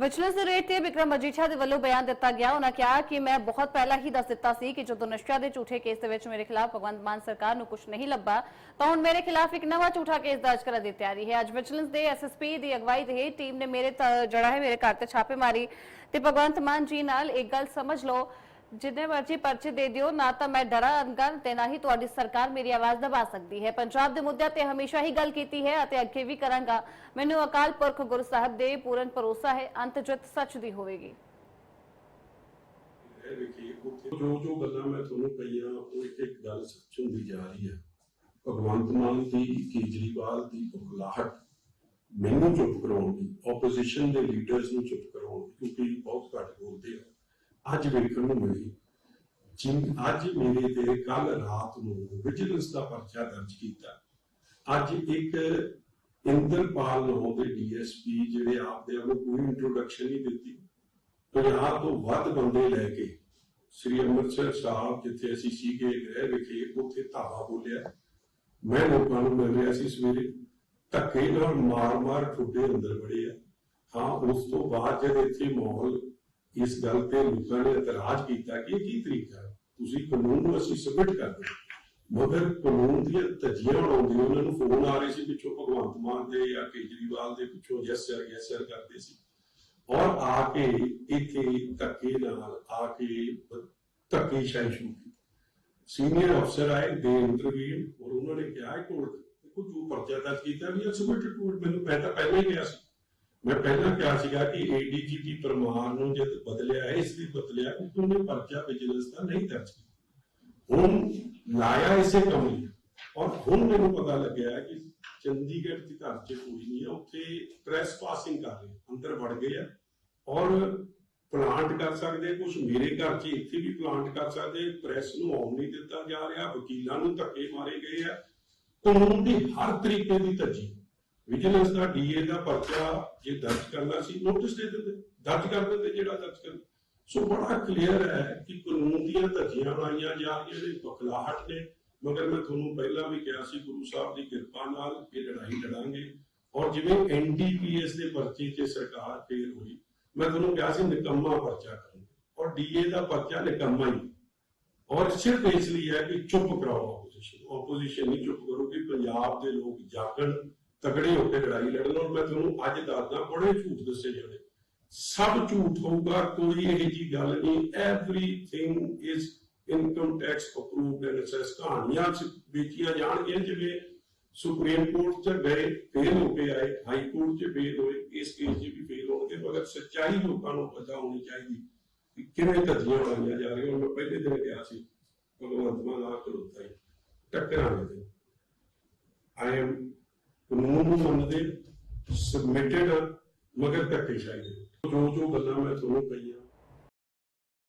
Vigilance ਦੇ rate ਤੇ ਵਿਕਰਮ ਮਜੀਠਾ ਦੇ ਵੱਲੋਂ ਬਿਆਨ ਦਿੱਤਾ ਗਿਆ। ਉਹਨਾਂ ਕਿਹਾ ਕਿ ਮੈਂ ਬਹੁਤ ਪਹਿਲਾਂ ਹੀ ਦੱਸ ਦਿੱਤਾ ਸੀ ਕਿ ਜਦੋਂ ਨਸ਼ਿਆਂ ਦੇ ਝੂਠੇ ਕੇਸ ਦੇ ਵਿੱਚ ਮੇਰੇ ਖਿਲਾਫ ਭਗਵੰਤ ਮਾਨ ਸਰਕਾਰ ਨੂੰ ਕੁਝ ਨਹੀਂ ਲੱਭਾ, ਤਾਂ ਹੁਣ ਮੇਰੇ ਖਿਲਾਫ ਇੱਕ ਨਵਾਂ ਝੂਠਾ ਕੇਸ ਦਰਜ ਕਰਨ ਦੀ ਤਿਆਰੀ ਹੈ। ਅੱਜ ਵਿਜੀਲੈਂਸ ਦੇ ਐਸਐਸਪੀ ਦੀ ਅਗਵਾਈ ਦੇ ਟੀਮ ਨੇ ਮੇਰੇ ਜਿਹੜਾ ਹੈ ਮੇਰੇ ਘਰ ਤੇ ਛਾਪੇ ਮਾਰੀ ਤੇ ਭਗਵੰਤ ਮਾਨ ਜੀ ਨਾਲ ਇੱਕ ਗੱਲ ਸਮਝ ਲਓ ਜਿੰਨੇ ਮਰਜ਼ੀ ਪਰਚੇ ਦੇ ਦਿਓ, ਨਾ ਤਾਂ ਮੈਂ ਡਰਾਂਗਾ ਤੇ ਨਾ ਹੀ ਤੁਹਾਡੀ ਸਰਕਾਰ ਮੇਰੀ ਆਵਾਜ਼ ਦਬਾ ਸਕਦੀ ਹੈ। ਪੰਜਾਬ ਦੇ ਮੁੱਦਿਆਂ ਤੇ ਹਮੇਸ਼ਾ ਹੀ ਗੱਲ ਕੀਤੀ ਹੈ ਅਤੇ ਅੱਗੇ ਵੀ ਕਰਾਂਗਾ। ਮੈਨੂੰ ਅਕਾਲ ਪੁਰਖ ਗੁਰੂ ਸਾਹਿਬ ਦੇ ਪੂਰਨ ਭਰੋਸਾ ਹੈ, ਅੰਤ ਜਿੱਤ ਸੱਚ ਦੀ ਹੋਵੇਗੀ। ਜੋ ਜੋ ਗੱਲਾਂ ਮੈਂ ਤੁਹਾਨੂੰ ਕਹੀਆਂ, ਉਹ ਇੱਕ ਇੱਕ ਗੱਲ ਸੱਚ ਹੁੰਦੀ ਜਾ ਰਹੀ ਹੈ। ਭਗਵੰਤ ਮਾਨ ਦੀ, ਕੇਜਰੀਵਾਲ ਦੀ ਬੁਖਲਾਹਟ ਮੈਨੂੰ ਚੁੱਪ ਕਰਾਉਣ ਦੀ ਆਪੋਜੀਸ਼ਨ ਦੇ ਲੀਡਰਸ ਨੂੰ ਚੁੱਪ ਕਰਾਉਣ ਕਿਉਂਕਿ ਬਹੁਤ ਘੱਟ ਬੋਲਦੇ ਆ। ਅੱਜ ਵੇਖਣ ਨੂੰ ਮਿਲੀ ਜਿੰ ਅੱਜ ਮੇਰੇ ਤੇ ਕੱਲ ਰਾਤ ਨੂੰ ਵਿਜੀਲੈਂਸ ਦਾ ਪਰਚਾ ਦਰਜ ਕੀਤਾ। ਅੱਜ ਇੱਕ ਇੰਦਰਪਾਲ ਨਾਮ ਦੇ ਡੀਐਸਪੀ ਜਿਹੜੇ ਆਪਦੇ ਵੱਲੋਂ ਕੋਈ ਇੰਟਰੋਡਕਸ਼ਨ ਨਹੀਂ ਦਿੱਤੀ। ਪੰਜਾਹ ਤੋਂ ਵੱਧ ਬੰਦੇ ਲੈ ਕੇ ਸ੍ਰੀ ਅੰਮ੍ਰਿਤਸਰ ਸਾਹਿਬ, ਜਿੱਥੇ ਅਸੀਂ ਸੀਗੇ ਗ੍ਰਹਿ ਵਿਖੇ, ਉੱਥੇ ਧਾਵਾ ਬੋਲਿਆ। ਮੈਂ ਲੋਕਾਂ ਨੂੰ ਮਿਲ ਰਿਹਾ ਸੀ ਸਵੇਰੇ। ਧੱਕੇ ਨਾਲ ਮਾਰ-ਮਾਰ ਠੁੱਡੇ ਅੰਦਰ ਵੜੇ ਆ। ਹਾਂ, ਉਸ ਤੋਂ ਬਾਅਦ ਜਦ ਇੱਥੇ ਮਾਹੌਲ ਇਸ ਗੱਲ ਤੇ ਲੋਕਾਂ ਨੇ ਇਤਰਾਜ਼ ਕੀਤਾ ਕਿ ਇਹ ਕੀ ਤਰੀਕਾ ਤੁਸੀਂ ਕਾਨੂੰਨ ਨੂੰ ਅਸੀਂ ਸਬਮਿਟ ਕਰਦੇ ਹਾਂ। ਮਗਰ ਕਾਨੂੰਨ ਦੀਆਂ ਧੱਜੀਆਂ ਉਡਾਉਂਦੇ ਉਹਨਾਂ ਨੂੰ ਫੋਨ ਆ ਰਹੇ ਸੀ, ਪਿੱਛੋਂ ਭਗਵੰਤ ਮਾਨ ਦੇ ਜਾਂ ਕੇਜਰੀਵਾਲ ਦੇ ਪਿੱਛੋਂ ਯੈਸ ਸਰ ਯੈਸ ਸਰ ਕਰਦੇ ਸੀ। ਔਰ ਆ ਕੇ ਇੱਥੇ ਧੱਕੇ ਨਾਲ, ਆ ਕੇ ਧੱਕੇ ਸ਼ਾਹੀ ਸ਼ੁਰੂ ਕੀਤੀ। ਸੀਨੀਅਰ ਅਫਸਰ ਆਏ, ਦੇ ਇੰਟਰਵਿਊ ਔਰ ਉਹਨਾਂ ਨੇ ਕਿਹਾ ਕਿ ਦੇਖੋ ਜੋ ਪਰਚਾ ਦਰਜ ਕੀਤਾ ਵੀ ਸਬਮਿਟ ਟੂ ਮੈਨੂੰ ਮੈਂ ਪਹਿਲਾਂ ਹੀ ਕਿਹਾ ਸੀ। ਮੈਂ ਪਹਿਲਾਂ ਕਿਹਾ ਸੀਗਾ ਕਿ ਏਡੀਜੀਪੀ ਪਰਮਾਰ ਨੂੰ ਜਦ ਬਦਲਿਆ ਹੈ ਇਸ ਲਈ ਬਦਲਿਆ ਕਿਉਂਕਿ ਉਹਨੇ ਪਰਚਾ ਵਿਜੀਲੈਂਸ ਦਾ ਨਹੀਂ ਦਰਜ ਕੀਤਾ। ਹੁਣ ਲਾਇਆ ਇਸੇ ਕੰਮ ਲਈ ਔਰ ਹੁਣ ਮੈਨੂੰ ਪਤਾ ਲੱਗਿਆ ਕਿ ਚੰਡੀਗੜ੍ਹ ਦੇ ਘਰ 'ਚ ਕੋਈ ਨਹੀਂ ਹੈ, ਉੱਥੇ ਪ੍ਰੈਸ ਪਾਸਿੰਗ ਕਰ ਰਹੇ ਅੰਦਰ ਵੜ ਗਏ ਆ ਔਰ ਪਲਾਂਟ ਕਰ ਸਕਦੇ ਕੁਝ ਮੇਰੇ ਘਰ 'ਚ ਇੱਥੇ ਵੀ ਪਲਾਂਟ ਕਰ ਸਕਦੇ ਪ੍ਰੈਸ ਨੂੰ ਆਉਣ ਨਹੀਂ ਦਿੱਤਾ ਜਾ ਰਿਹਾ, ਵਕੀਲਾਂ ਨੂੰ ਧੱਕੇ ਮਾਰੇ ਗਏ ਆ, ਕਾਨੂੰਨ ਦੀ ਹਰ ਤਰੀਕੇ ਦੀ ਧੱਜੀ। ਵਿਜੀਲੈਂਸ ਦਾ ਡੀਏ ਦਾ ਪਰਚਾ ਜੇ ਦਰਜ ਕਰਨਾ ਸੀ ਨੋਟਿਸ ਦੇ ਦਿੰਦੇ, ਦਰਜ ਕਰ ਦਿੰਦੇ ਜਿਹੜਾ ਦਰਜ ਕਰ ਸੋ ਬੜਾ ਕਲੀਅਰ ਹੈ ਕਿ ਕਾਨੂੰਨ ਦੀਆਂ ਧੱਜੀਆਂ ਲਾਈਆਂ ਜਾ ਰਹੀਆਂ ਨੇ, ਬਖਲਾਹਟ ਨੇ। ਮਗਰ ਮੈਂ ਤੁਹਾਨੂੰ ਪਹਿਲਾਂ ਵੀ ਕਿਹਾ ਸੀ, ਗੁਰੂ ਸਾਹਿਬ ਦੀ ਕਿਰਪਾ ਨਾਲ ਇਹ ਲੜਾਈ ਲੜਾਂਗੇ। ਔਰ ਜਿਵੇਂ ਐਨਡੀਪੀਐਸ ਦੇ ਪਰਚੇ 'ਚ ਸਰਕਾਰ ਫੇਲ ਹੋਈ, ਮੈਂ ਤੁਹਾਨੂੰ ਕਿਹਾ ਸੀ ਨਿਕੰਮਾ ਪਰਚਾ ਕਰਾਂਗੇ ਔਰ ਡੀਏ ਦਾ ਪਰਚਾ ਨਿਕੰਮਾ ਹੀ। ਔਰ ਸਿਰਫ ਇਸ ਲਈ ਹੈ ਕਿ ਚੁੱਪ ਕਰਾਓ ਆਪੋਜੀਸ਼ਨ ਆਪੋਜੀਸ਼ਨ ਨਹੀਂ ਚੁੱਪ ਕਰੂਗੀ ਪੰਜਾਬ ਦੇ ਲੋਕ ਜਾਗਣ। ਤਗੜੇ ਹੋ ਕੇ ਲੜਾਈ ਲੜਨ ਔਰ ਮੈਂ ਤੁਹਾਨੂੰ ਅੱਜ ਦੱਸਦਾ, ਬੜੇ ਝੂਠ ਦੱਸੇ ਜਾਣੇ ਸਭ ਝੂਠ ਹੋਊਗਾ, ਕੋਈ ਇਹ ਜੀ ਗੱਲ ਨਹੀਂ। Everything is income tax approved and assess ਕਹਾਣੀਆਂ ਵੇਚੀਆਂ ਜਾਣਗੀਆਂ, ਜਿਵੇਂ ਸੁਪਰੀਮ ਕੋਰਟ ਚ ਗਏ ਫੇਲ ਹੋ ਕੇ ਆਏ ਹਾਈ ਕੋਰਟ ਚ ਫੇਲ ਹੋਏ, ਇਸ ਕੇਸ 'ਚ ਵੀ ਫੇਲ ਹੋਣਗੇ, ਮਗਰ ਸੱਚਾਈ ਲੋਕਾਂ ਨੂੰ ਪਤਾ ਹੋਣੀ ਚਾਹੀਦੀ ਕਿ ਕਿਵੇਂ ਧੱਜੀਆਂ ਲਾਈਆਂ ਜਾ ਰਹੀਆਂ। ਮੈਂ ਪਹਿਲੇ ਦਿਨ ਕਿਹਾ ਸੀ, ਭਗਵੰਤ ਮਾਨ ਆ ਖਲੋਤਾ ਟੱਕਰਾਂਗੇ ਆਈ ਐਮ ਕਾਨੂੰਨ ਨੂੰ ਮੰਨਦੇ ਸਬਮਿਟਡ ਮਗਰ ਧੱਕੇਸ਼ਾਹੀ ਦੇ। ਜੋ ਜੋ ਗੱਲਾਂ ਮੈਂ ਤੁਹਾਨੂੰ ਕਹੀਆਂ